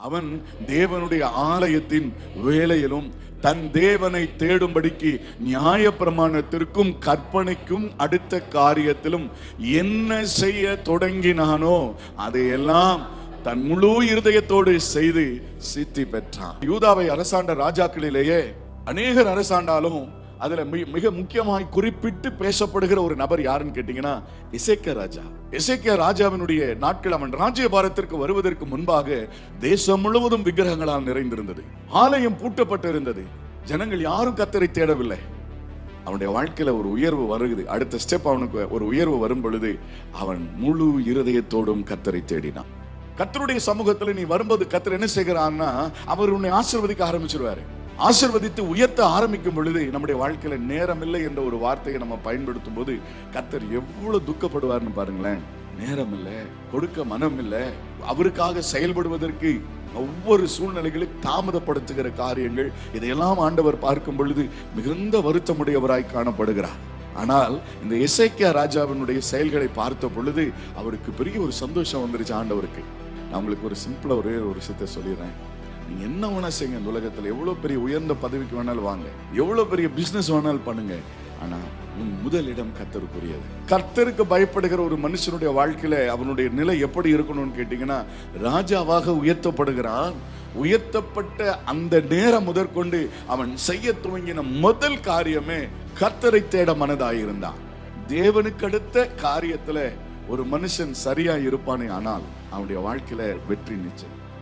அவன் தேவனுடைய ஆலயத்தின் வேலையிலும் தன் தேவனை தேடும்படிக்கு நியாய பிரமாணத்திற்கும் கற்பனைக்கும் அடுத்த காரியத்திலும் என்ன செய்ய தொடங்கினானோ அதையெல்லாம் தன் முழு இருதயத்தோடு செய்து சித்தி பெற்றான். யூதாவை அரசாண்ட ராஜாக்களிலேயே அநேகர் அரசாண்டாலும் அதுல மிக மிக முக்கியமாய் குறிப்பிட்டு பேசப்படுகிற ஒரு நபர் யாருன்னு கேட்டீங்கன்னா இசைக்க ராஜா. இசைக்க ராஜாவினுடைய நாட்கள் அவன் ராஜ்யபாரத்திற்கு வருவதற்கு முன்பாக தேசம் முழுவதும் விக்கிரகங்களால் நிறைந்திருந்தது. ஆலயம் பூட்டப்பட்டிருந்தது. ஜனங்கள் யாரும் கத்தரை தேடவில்லை. அவனுடைய வாழ்க்கையில ஒரு உயர்வு வருகுது. அடுத்த ஸ்டெப் அவனுக்கு ஒரு உயர்வு வரும் பொழுது அவன் முழு இருதயத்தோடும் கத்தரை தேடினான். கத்தருடைய சமூகத்துல நீ வரும்போது கத்தர் என்ன செய்கிறான்னா அவர் உன்னை ஆசீர்வதிக்க ஆரம்பிச்சிருவாரு. ஆசிர்வதித்து உயர்த்த ஆரம்பிக்கும் பொழுது நம்முடைய வாழ்க்கையில நேரம் இல்லை என்ற ஒரு வார்த்தையை நம்ம பயன்படுத்தும் போது கத்தர் எவ்வளவு துக்கப்படுவார்னு பாருங்களேன். நேரம் இல்லை கொடுக்க மனம் இல்லை அவருக்காக செயல்படுவதற்கு ஒவ்வொரு சூழ்நிலைகளும் தாமதப்படுத்துகிற காரியங்கள் இதையெல்லாம் ஆண்டவர் பார்க்கும் பொழுது மிகுந்த வருத்தமுடையவராய் காணப்படுகிறார். ஆனால் இந்த இசைக்கியா ராஜாவினுடைய செயல்களை பார்த்த பொழுது அவருக்கு பெரிய ஒரு சந்தோஷம் வந்துருச்சு ஆண்டவருக்கு. நான் உங்களுக்கு ஒரு சிம்பிளா ஒரே ஒரு விஷயத்தை சொல்லிடுறேன். நீங்க என்ன வேணா செய்யுங்க இந்த உலகத்துல. எவ்வளவு பெரிய உயர்ந்த பதவிக்கு வேணாலும் வாங்க. எவ்வளவு பெரிய பிசினஸ் வேணாலும் பண்ணுங்க. ஆனா உன் முதலிடம் கத்தருக்குரியது கர்த்தருக்கு பயப்படுகிற ஒரு மனுஷனுடைய வாழ்க்கையில அவனுடைய நிலை எப்படி இருக்கணும்னு கேட்டீங்கன்னா ராஜாவாக உயர்த்தப்படுகிறான். உயர்த்தப்பட்ட அந்த நேரம் முதற்கொண்டு அவன் செய்ய துவங்கின முதல் காரியமே கர்த்தரை தேட மனதாயிருந்தான். தேவனுக்கு அடுத்த காரியத்துல ஒரு மனுஷன் சரியா இருப்பானே ஆனால் அவனுடைய வாழ்க்கையில வெற்றி நிச்சயம்.